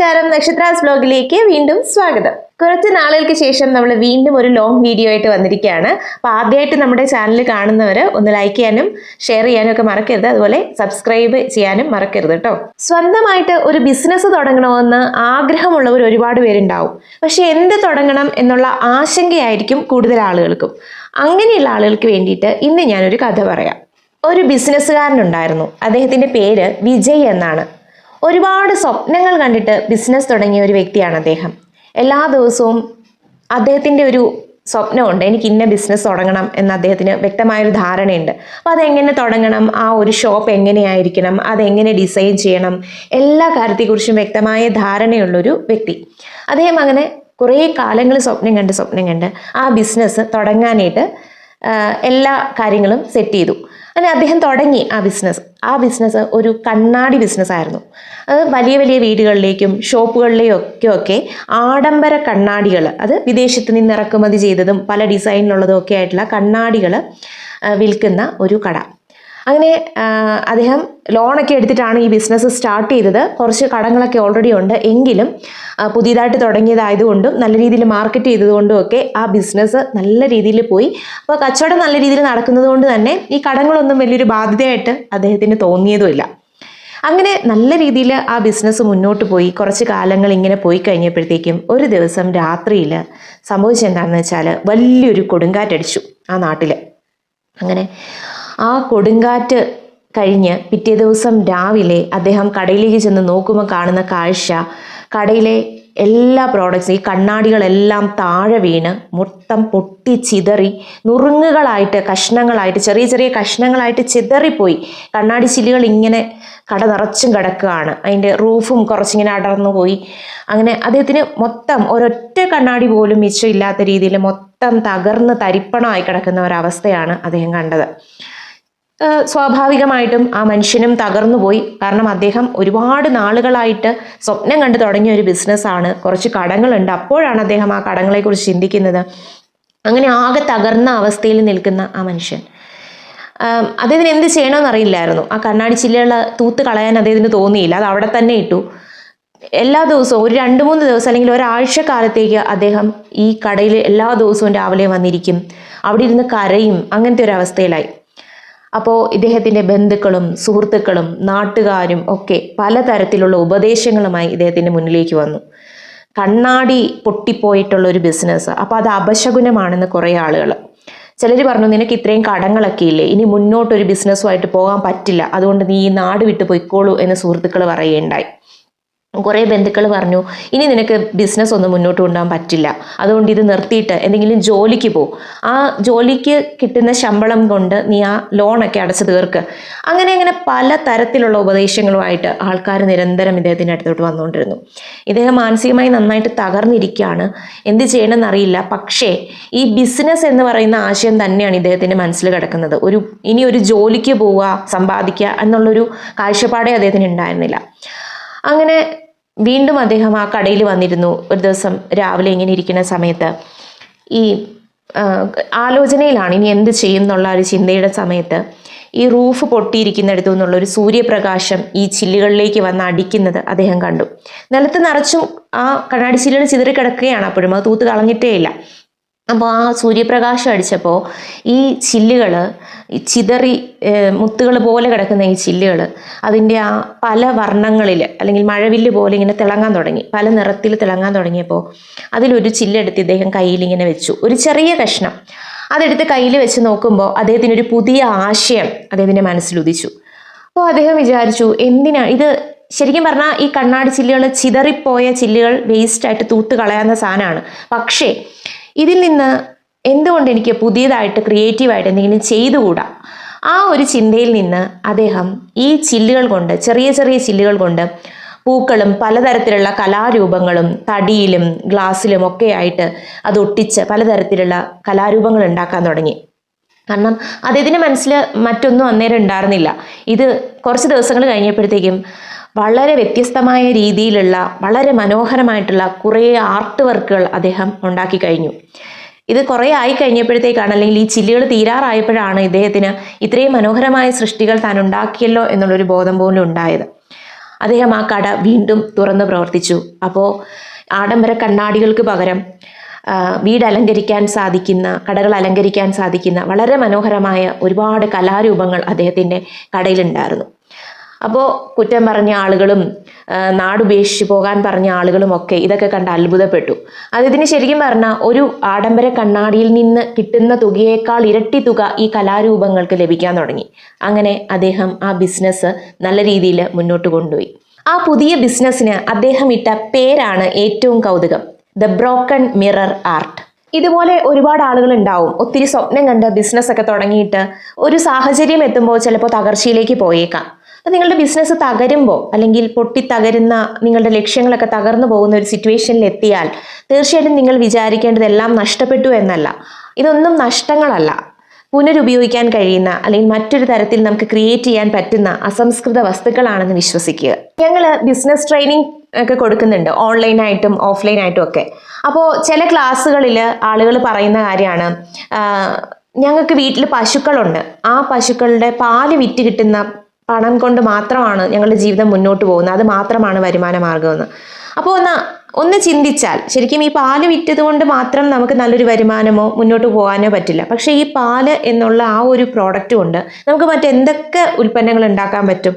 നമസ്കാരം. നക്ഷത്രാസ് ബ്ലോഗിലേക്ക് വീണ്ടും സ്വാഗതം. കുറച്ച് നാളുകൾക്ക് ശേഷം നമ്മൾ വീണ്ടും ഒരു ലോങ് വീഡിയോ ആയിട്ട് വന്നിരിക്കുകയാണ്. അപ്പോൾ ആദ്യമായിട്ട് നമ്മുടെ ചാനൽ കാണുന്നവർ ഒന്ന് ലൈക്ക് ചെയ്യാനും ഷെയർ ചെയ്യാനും ഒക്കെ മറക്കരുത്. അതുപോലെ സബ്സ്ക്രൈബ് ചെയ്യാനും മറക്കരുത് കേട്ടോ സ്വന്തമായിട്ട് ഒരു ബിസിനസ് തുടങ്ങണമെന്ന് ആഗ്രഹമുള്ളവർ ഒരുപാട് പേരുണ്ടാവും. പക്ഷെ എന്ത് തുടങ്ങണം എന്നുള്ള ആശങ്കയായിരിക്കും കൂടുതൽ ആളുകൾക്കും. അങ്ങനെയുള്ള ആളുകൾക്ക് വേണ്ടിയിട്ട് ഇന്ന് ഞാനൊരു കഥ പറയാം. ഒരു ബിസിനസ്സുകാരനുണ്ടായിരുന്നു അദ്ദേഹത്തിന്റെ പേര് വിജയ് എന്നാണ്. ഒരുപാട് സ്വപ്നങ്ങൾ കണ്ടിട്ട് ബിസിനസ് തുടങ്ങിയ ഒരു വ്യക്തിയാണ് അദ്ദേഹം. എല്ലാ ദിവസവും അദ്ദേഹത്തിന്റെ ഒരു സ്വപ്നമുണ്ട്. എനിക്ക് ഇന്ന ബിസിനസ് തുടങ്ങണം എന്ന് അദ്ദേഹത്തിന് വ്യക്തമായൊരു ധാരണയുണ്ട്. അപ്പോൾ അതെങ്ങനെ തുടങ്ങണം? ആ ഒരു ഷോപ്പ് എങ്ങനെയായിരിക്കണം? അതെങ്ങനെ ഡിസൈൻ ചെയ്യണം? എല്ലാ കാര്യത്തെക്കുറിച്ചും വ്യക്തമായ ധാരണയുള്ളൊരു വ്യക്തി. അദ്ദേഹം അങ്ങനെ കുറേ കാലങ്ങൾ സ്വപ്നം കണ്ട് സ്വപ്നം കണ്ട് ആ ബിസിനസ് തുടങ്ങാനായിട്ട് എല്ലാ കാര്യങ്ങളും സെറ്റ് ചെയ്തു. അങ്ങനെ അദ്ദേഹം തുടങ്ങി ആ ബിസിനസ് ആ ബിസിനസ് ഒരു കണ്ണാടി ബിസിനസ് ആയിരുന്നു. അത് വലിയ വലിയ വീടുകളിലേക്കും ഷോപ്പുകളിലേക്കും ഒക്കെ ആഡംബര കണ്ണാടികൾ അത് വിദേശത്ത് നിന്ന് ഇറക്കുമതി ചെയ്തതും പല ഡിസൈനിലുള്ളതും ഒക്കെ ആയിട്ടുള്ള കണ്ണാടികൾ വിൽക്കുന്ന ഒരു കട. അങ്ങനെ അദ്ദേഹം ലോണൊക്കെ എടുത്തിട്ടാണ് ഈ ബിസിനസ് സ്റ്റാർട്ട് ചെയ്തത്. കുറച്ച് കടങ്ങളൊക്കെ ഓൾറെഡി ഉണ്ട്. എങ്കിലും പുതിയതായിട്ട് തുടങ്ങിയതായതുകൊണ്ടും നല്ല രീതിയിൽ മാർക്കറ്റ് ചെയ്തതുകൊണ്ടും ഒക്കെ ആ ബിസിനസ് നല്ല രീതിയിൽ പോയി. അപ്പോൾ കച്ചവടം നല്ല രീതിയിൽ നടക്കുന്നതുകൊണ്ട് തന്നെ ഈ കടങ്ങളൊന്നും വലിയൊരു ബാധ്യതയായിട്ട് അദ്ദേഹത്തിന് തോന്നിയതുമില്ല. അങ്ങനെ നല്ല രീതിയിൽ ആ ബിസിനസ് മുന്നോട്ട് പോയി. കുറച്ച് കാലങ്ങൾ ഇങ്ങനെ പോയി കഴിഞ്ഞപ്പോഴത്തേക്കും ഒരു ദിവസം രാത്രിയിൽ സംഭവിച്ചെന്താണെന്ന് വെച്ചാൽ വലിയൊരു കൊടുങ്കാറ്റടിച്ചു ആ നാട്ടിൽ അങ്ങനെ ആ കൊടുങ്കാറ്റ് കഴിഞ്ഞ് പിറ്റേ ദിവസം രാവിലെ അദ്ദേഹം കടയിലേക്ക് ചെന്ന് നോക്കുമ്പോൾ കാണുന്ന കാഴ്ച കടയിലെ എല്ലാ പ്രോഡക്ട്സും ഈ കണ്ണാടികളെല്ലാം താഴെ വീണ് മൊത്തം പൊട്ടി ചിതറി നുറുങ്ങുകളായിട്ട് കഷ്ണങ്ങളായിട്ട് ചെറിയ ചെറിയ കഷ്ണങ്ങളായിട്ട് ചിതറിപ്പോയി. കണ്ണാടി ചില്ലുകൾ ഇങ്ങനെ കട നിറച്ചും കിടക്കുകയാണ്. അതിന്റെ റൂഫും കുറച്ചിങ്ങനെ അടർന്നു പോയി. അങ്ങനെ അദ്ദേഹത്തിന് മൊത്തം ഒരൊറ്റ കണ്ണാടി പോലും മിച്ചമില്ലാത്ത രീതിയിൽ മൊത്തം തകർന്ന് തരിപ്പണമായി കിടക്കുന്ന ഒരവസ്ഥയാണ് അദ്ദേഹം കണ്ടത്. സ്വാഭാവികമായിട്ടും ആ മനുഷ്യനും തകർന്നുപോയി. കാരണം അദ്ദേഹം ഒരുപാട് നാളുകളായിട്ട് സ്വപ്നം കണ്ടു തുടങ്ങിയ ഒരു ബിസിനസ്സാണ്. കുറച്ച് കടങ്ങളുണ്ട്. അപ്പോഴാണ് അദ്ദേഹം ആ കടങ്ങളെക്കുറിച്ച് ചിന്തിക്കുന്നത്. അങ്ങനെ ആകെ തകർന്ന അവസ്ഥയിൽ നിൽക്കുന്ന ആ മനുഷ്യൻ. അദ്ദേഹത്തിന് എന്ത് ചെയ്യണമെന്ന് അറിയില്ലായിരുന്നു. ആ കണ്ണാടി ചില്ലുകൾ തൂത്ത് കളയാൻ അദ്ദേഹത്തിന് തോന്നിയില്ല. അത് അവിടെ തന്നെ ഇട്ടു. എല്ലാ ദിവസവും ഒരു രണ്ട് മൂന്ന് ദിവസം അല്ലെങ്കിൽ ഒരാഴ്ച കാലത്തേക്ക് അദ്ദേഹം ഈ കടയിൽ എല്ലാ ദിവസവും രാവിലെ വന്നിരിക്കും. അവിടെ ഇരുന്ന് കരയും. അങ്ങനത്തെ ഒരു അവസ്ഥയിലായി. അപ്പോൾ ഇദ്ദേഹത്തിന്റെ ബന്ധുക്കളും സുഹൃത്തുക്കളും നാട്ടുകാരും ഒക്കെ പലതരത്തിലുള്ള ഉപദേശങ്ങളുമായി ഇദ്ദേഹത്തിന്റെ മുന്നിലേക്ക് വന്നു. കണ്ണാടി പൊട്ടിപ്പോയിട്ടുള്ള ഒരു ബിസിനസ് അപ്പോൾ അത് അപശകുനമാണെന്ന് കുറേ ആളുകൾ ചിലർ പറഞ്ഞു നിനക്ക് ഇത്രയും കടങ്ങളൊക്കെ ഇല്ലേ? ഇനി മുന്നോട്ടൊരു ബിസിനസ്സുമായിട്ട് പോകാൻ പറ്റില്ല. അതുകൊണ്ട് നീ ഈ നാട് വിട്ട് പോയിക്കോളൂ എന്ന് സുഹൃത്തുക്കൾ പറയുകയുണ്ടായി. കുറേ ബന്ധുക്കൾ പറഞ്ഞു ഇനി നിനക്ക് ബിസിനസ് ഒന്നും മുന്നോട്ട് കൊണ്ടുപോകാൻ പറ്റില്ല. അതുകൊണ്ട് ഇത് നിർത്തിയിട്ട് എന്തെങ്കിലും ജോലിക്ക് പോ. ആ ജോലിക്ക് കിട്ടുന്ന ശമ്പളം കൊണ്ട് നീ ആ ലോണൊക്കെ അടച്ചു തീർക്ക്. അങ്ങനെ അങ്ങനെ പല തരത്തിലുള്ള ഉപദേശങ്ങളുമായിട്ട് ആൾക്കാർ നിരന്തരം ഇദ്ദേഹത്തിന്റെ അടുത്തോട്ട് വന്നുകൊണ്ടിരുന്നു. ഇദ്ദേഹം മാനസികമായി നന്നായിട്ട് തകർന്നിരിക്കുകയാണ്. എന്ത് ചെയ്യണമെന്ന് അറിയില്ല പക്ഷേ ഈ ബിസിനസ് എന്ന് പറയുന്ന ആശയം തന്നെയാണ് ഇദ്ദേഹത്തിന്റെ മനസ്സിൽ കിടക്കുന്നത്. ഒരു ഇനി ഒരു ജോലിക്ക് പോവുക സമ്പാദിക്കുക എന്നുള്ളൊരു കാഴ്ചപ്പാടേ അദ്ദേഹത്തിന് ഉണ്ടായിരുന്നില്ല. അങ്ങനെ വീണ്ടും അദ്ദേഹം ആ കടയിൽ വന്നിരുന്നു. ഒരു ദിവസം രാവിലെ ഇങ്ങനെ ഇരിക്കുന്ന സമയത്ത്. ഈ ആലോചനയിലാണ് ഇനി എന്ത് ചെയ്യും എന്നുള്ള ഒരു ചിന്തയുടെ സമയത്ത് ഈ റൂഫ് പൊട്ടിയിരിക്കുന്നിടത്തു നിന്നുള്ള ഒരു സൂര്യപ്രകാശം ഈ ചില്ലുകളിലേക്ക് വന്ന് അടിക്കുന്നത് അദ്ദേഹം കണ്ടു. നിലത്ത് നിറച്ചും ആ കണ്ണാടി ചില്ലുകൾ ചിതറി കിടക്കുകയാണ് അപ്പോഴും. അത് തൂത്ത് കളഞ്ഞിട്ടേ ഇല്ല. അപ്പോൾ ആ സൂര്യപ്രകാശം അടിച്ചപ്പോൾ ഈ ചില്ലുകൾ ചിതറി മുത്തുകൾ പോലെ കിടക്കുന്ന ഈ ചില്ലുകൾ അതിന്റെ ആ പല വർണങ്ങളിൽ അല്ലെങ്കിൽ മഴവില്ല് പോലെ ഇങ്ങനെ തിളങ്ങാൻ തുടങ്ങി പല നിറത്തിൽ തിളങ്ങാൻ തുടങ്ങിയപ്പോൾ അതിലൊരു ചില്ലെടുത്ത് ഇദ്ദേഹം കയ്യിൽ ഇങ്ങനെ വെച്ചു. ഒരു ചെറിയ കഷ്ണം. അതെടുത്ത് കയ്യിൽ വെച്ച് നോക്കുമ്പോൾ അദ്ദേഹത്തിന് ഒരു പുതിയ ആശയം അദ്ദേഹത്തിന്റെ മനസ്സിൽ ഉദിച്ചു. അപ്പോൾ അദ്ദേഹം വിചാരിച്ചു എന്തിനാ? ഇത് ശരിക്കും പറഞ്ഞാൽ ഈ കണ്ണാടി ചില്ലുകൾ ചിതറിപ്പോയ ചില്ലുകൾ വേസ്റ്റായിട്ട് തൂത്ത് കളയാവുന്ന സാധനമാണ്. പക്ഷേ ഇതിൽ നിന്ന് എന്തുകൊണ്ട് എനിക്ക് പുതിയതായിട്ട് ക്രിയേറ്റീവായിട്ട് എന്തെങ്കിലും ചെയ്തുകൂടാ? ആ ഒരു ചിന്തയിൽ നിന്ന് അദ്ദേഹം ഈ ചില്ലുകൾ കൊണ്ട് ചെറിയ ചെറിയ ചില്ലുകൾ കൊണ്ട് പൂക്കളും പലതരത്തിലുള്ള കലാരൂപങ്ങളും തടിയിലും ഗ്ലാസ്സിലും ഒക്കെ ആയിട്ട് അത് ഒട്ടിച്ച് പലതരത്തിലുള്ള കലാരൂപങ്ങൾ ഉണ്ടാക്കാൻ തുടങ്ങി. കാരണം അദ്ദേഹത്തിന്റെ മനസ്സിൽ മറ്റൊന്നും അന്നേരം ഉണ്ടായിരുന്നില്ല. ഇത് കുറച്ച് ദിവസങ്ങൾ കഴിഞ്ഞപ്പോഴത്തേക്കും വളരെ വ്യത്യസ്തമായ രീതിയിലുള്ള വളരെ മനോഹരമായിട്ടുള്ള കുറേ ആർട്ട് വർക്കുകൾ അദ്ദേഹം ഉണ്ടാക്കി കഴിഞ്ഞു. ഇത് കുറേ ആയി കഴിഞ്ഞപ്പോഴത്തേക്കാണ് അല്ലെങ്കിൽ ഈ ചില്ലുകൾ തീരാറായപ്പോഴാണ് ഇദ്ദേഹത്തിന് ഇത്രയും മനോഹരമായ സൃഷ്ടികൾ താൻ ഉണ്ടാക്കിയല്ലോ എന്നുള്ളൊരു ബോധം പോലും ഉണ്ടായത്. അദ്ദേഹം ആ കട വീണ്ടും തുറന്ന് പ്രവർത്തിച്ചു. അപ്പോൾ ആഡംബര കണ്ണാടികൾക്ക് പകരം വീട് അലങ്കരിക്കാൻ സാധിക്കുന്ന കടകൾ അലങ്കരിക്കാൻ സാധിക്കുന്ന വളരെ മനോഹരമായ ഒരുപാട് കലാരൂപങ്ങൾ അദ്ദേഹത്തിന്റെ കടയിലുണ്ടായിരുന്നു. അപ്പോൾ കുറ്റം പറഞ്ഞ ആളുകളും നാടുപേക്ഷിച്ച് പോകാൻ പറഞ്ഞ ആളുകളും ഒക്കെ ഇതൊക്കെ കണ്ട് അത്ഭുതപ്പെട്ടു. അതിന് ശരിക്കും പറഞ്ഞാൽ ഒരു ആഡംബര കണ്ണാടിയിൽ നിന്ന് കിട്ടുന്ന തുകയേക്കാൾ ഇരട്ടി തുക ഈ കലാരൂപങ്ങൾക്ക് ലഭിക്കാൻ തുടങ്ങി. അങ്ങനെ അദ്ദേഹം ആ ബിസിനസ് നല്ല രീതിയിൽ മുന്നോട്ട് കൊണ്ടുപോയി. ആ പുതിയ ബിസിനസ്സിന് അദ്ദേഹം ഇട്ട പേരാണ് ഏറ്റവും കൗതുകം. ദ ബ്രോക്കൺ മിറർ ആർട്ട് ഇതുപോലെ ഒരുപാട് ആളുകൾ ഉണ്ടാവും. ഒത്തിരി സ്വപ്നം കണ്ട് ബിസിനസ് ഒക്കെ തുടങ്ങിയിട്ട് ഒരു സാഹചര്യം എത്തുമ്പോൾ ചിലപ്പോൾ തകർച്ചയിലേക്ക് പോയേക്കാം. അപ്പം നിങ്ങളുടെ ബിസിനസ് തകരുമ്പോൾ അല്ലെങ്കിൽ പൊട്ടി തകരുന്ന നിങ്ങളുടെ ലക്ഷ്യങ്ങളൊക്കെ തകർന്നു പോകുന്ന ഒരു സിറ്റുവേഷനിൽ എത്തിയാൽ തീർച്ചയായിട്ടും നിങ്ങൾ വിചാരിക്കേണ്ടതെല്ലാം നഷ്ടപ്പെട്ടു എന്നല്ല. ഇതൊന്നും നഷ്ടങ്ങളല്ല. പുനരുപയോഗിക്കാൻ കഴിയുന്ന അല്ലെങ്കിൽ മറ്റൊരു തരത്തിൽ നമുക്ക് ക്രിയേറ്റ് ചെയ്യാൻ പറ്റുന്ന അസംസ്കൃത വസ്തുക്കളാണെന്ന് വിശ്വസിക്കുക. ഞങ്ങൾ ബിസിനസ് ട്രെയിനിങ് ഒക്കെ കൊടുക്കുന്നുണ്ട്. ഓൺലൈനായിട്ടും ഓഫ്ലൈനായിട്ടും ഒക്കെ. അപ്പോൾ ചില ക്ലാസ്സുകളിൽ ആളുകൾ പറയുന്ന കാര്യമാണ് ഞങ്ങൾക്ക് വീട്ടിൽ പശുക്കളുണ്ട്. ആ പശുക്കളുടെ പാൽ വിറ്റ് കിട്ടുന്ന പണം കൊണ്ട് മാത്രമാണ് ഞങ്ങളുടെ ജീവിതം മുന്നോട്ട് പോകുന്നത്. അത് മാത്രമാണ് വരുമാന മാർഗമെന്ന് അപ്പോൾ ഒന്ന് ഒന്ന് ചിന്തിച്ചാൽ ശരിക്കും ഈ പാൽ വിറ്റത് കൊണ്ട് മാത്രം നമുക്ക് നല്ലൊരു വരുമാനമോ മുന്നോട്ട് പോകാനോ പറ്റില്ല. പക്ഷേ ഈ പാൽ എന്നുള്ള ആ ഒരു പ്രോഡക്റ്റ് കൊണ്ട് നമുക്ക് മറ്റെന്തൊക്കെ ഉൽപ്പന്നങ്ങൾ ഉണ്ടാക്കാൻ പറ്റും?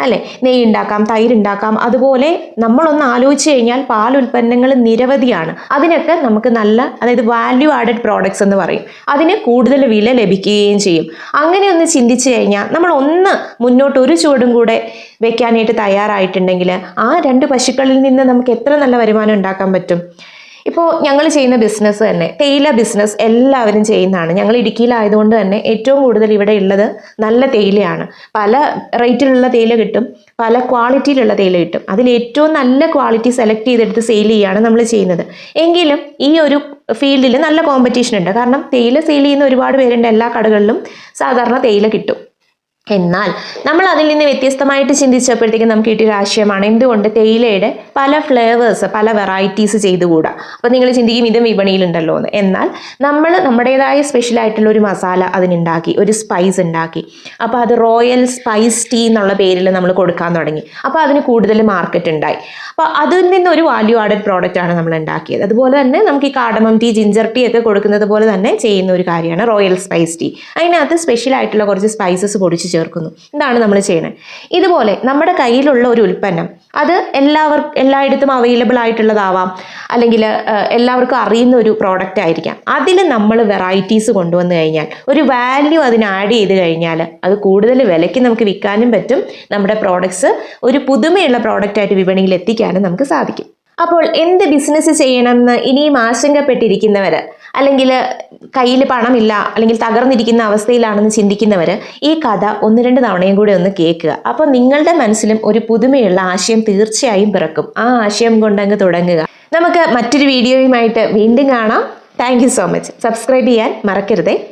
അല്ലെ? നെയ്യ് ഉണ്ടാക്കാം തൈര് ഉണ്ടാക്കാം അതുപോലെ നമ്മളൊന്ന് ആലോചിച്ച് കഴിഞ്ഞാൽ പാൽ ഉൽപ്പന്നങ്ങൾ നിരവധിയാണ്. അതിനൊക്കെ നമുക്ക് നല്ല അതായത് വാല്യൂ ആഡഡ് പ്രോഡക്ട്സ് എന്ന് പറയും. അതിന് കൂടുതൽ വില ലഭിക്കുകയും ചെയ്യും. അങ്ങനെ ഒന്ന് ചിന്തിച്ചു കഴിഞ്ഞാൽ നമ്മൾ ഒന്ന് മുന്നോട്ട് ഒരു ചുവടും കൂടെ വെക്കാനായിട്ട് തയ്യാറായിട്ടുണ്ടെങ്കിൽ ആ രണ്ട് പശുക്കളിൽ നിന്ന് നമുക്ക് എത്ര നല്ല വരുമാനം ഉണ്ടാക്കാൻ പറ്റും? ഇപ്പോൾ ഞങ്ങൾ ചെയ്യുന്ന ബിസിനസ് തന്നെ തേയില ബിസിനസ് എല്ലാവരും ചെയ്യുന്നതാണ്. ഞങ്ങൾ ഇടുക്കിയിലായതുകൊണ്ട് തന്നെ ഏറ്റവും കൂടുതൽ ഇവിടെ ഉള്ളത് നല്ല തേയിലയാണ്. പല റേറ്റിലുള്ള തേയില കിട്ടും പല ക്വാളിറ്റിയിലുള്ള തേയില കിട്ടും. അതിൽ ഏറ്റവും നല്ല ക്വാളിറ്റി സെലക്ട് ചെയ്തെടുത്ത് സെയിൽ ചെയ്യുകയാണ് നമ്മൾ ചെയ്യുന്നത്. എങ്കിലും ഈ ഒരു ഫീൽഡിൽ നല്ല കോമ്പറ്റീഷൻ ഉണ്ട്. കാരണം തേയില സെയിൽ ചെയ്യുന്ന ഒരുപാട് പേരുണ്ട് എല്ലാ കടകളിലും സാധാരണ തേയില കിട്ടും. എന്നാൽ നമ്മൾ അതിൽ നിന്ന് വ്യത്യസ്തമായിട്ട് ചിന്തിച്ചപ്പോഴത്തേക്കും നമുക്ക് കിട്ടിയൊരു ആശയമാണ് എന്തുകൊണ്ട് തേയിലയുടെ പല ഫ്ലേവേഴ്സ് പല വെറൈറ്റീസ് ചെയ്തുകൂടാ? അപ്പോൾ നിങ്ങൾ ചിന്തിക്കും ഇതും വിപണിയിലുണ്ടല്ലോ എന്ന്. എന്നാൽ നമ്മൾ നമ്മുടേതായ സ്പെഷ്യൽ ആയിട്ടുള്ള ഒരു മസാല അതിനുണ്ടാക്കി ഒരു സ്പൈസ് ഉണ്ടാക്കി. അപ്പോൾ അത് റോയൽ സ്പൈസ് ടീ എന്നുള്ള പേരിൽ നമ്മൾ കൊടുക്കാൻ തുടങ്ങി. അപ്പോൾ അതിന് കൂടുതൽ മാർക്കറ്റ് ഉണ്ടായി. അപ്പോൾ അതിൽ നിന്ന് ഒരു വാല്യൂ ആഡഡ് പ്രോഡക്റ്റ് ആണ് നമ്മൾ ഉണ്ടാക്കിയത്. അതുപോലെ തന്നെ നമുക്ക് ഈ കാടമം ടീ ജിഞ്ചർ ടീ ഒക്കെ കൊടുക്കുന്നത് പോലെ തന്നെ ചെയ്യുന്ന ഒരു കാര്യമാണ് റോയൽ സ്പൈസ് ടീ അതിനകത്ത് സ്പെഷ്യൽ ആയിട്ടുള്ള കുറച്ച് സ്പൈസസ് പൊടിച്ച് ചേർക്കുന്നു. ഇതാണ് നമ്മൾ ചെയ്യുന്നത്? ഇതുപോലെ നമ്മുടെ കയ്യിലുള്ള ഒരു ഉൽപ്പന്നം അത് എല്ലാവർ എല്ലായിടത്തും അവൈലബിൾ ആയിട്ടുള്ളതാവാം അല്ലെങ്കിൽ എല്ലാവർക്കും അറിയുന്ന ഒരു പ്രോഡക്റ്റ് ആയിരിക്കാം. അതിൽ നമ്മൾ വെറൈറ്റീസ് കൊണ്ടുവന്നു കഴിഞ്ഞാൽ ഒരു വാല്യൂ അതിന് ആഡ് ചെയ്ത് കഴിഞ്ഞാൽ അത് കൂടുതൽ വിലയ്ക്ക് നമുക്ക് വിൽക്കാനും പറ്റും. നമ്മുടെ പ്രോഡക്ട്സ് ഒരു പുതുമയുള്ള പ്രോഡക്റ്റായിട്ട് വിപണിയിൽ എത്തിക്കാനും നമുക്ക് സാധിക്കും. അപ്പോൾ എന്ത് ബിസിനസ് ചെയ്യണമെന്ന് ഇനിയും ആശങ്കപ്പെട്ടിരിക്കുന്നവർ അല്ലെങ്കിൽ കയ്യിൽ പണമില്ല അല്ലെങ്കിൽ തകർന്നിരിക്കുന്ന അവസ്ഥയിലാണെന്ന് ചിന്തിക്കുന്നവർ ഈ കഥ ഒന്ന് രണ്ട് തവണയും കൂടി ഒന്ന് കേൾക്കുക. അപ്പോൾ നിങ്ങളുടെ മനസ്സിലും ഒരു പുതുമയുള്ള ആശയം തീർച്ചയായും പിറക്കും. ആ ആശയം കൊണ്ടങ്ങ് തുടങ്ങുക. നമുക്ക് മറ്റൊരു വീഡിയോയുമായിട്ട് വീണ്ടും കാണാം. താങ്ക് സോ മച്ച് സബ്സ്ക്രൈബ് ചെയ്യാൻ മറക്കരുതേ.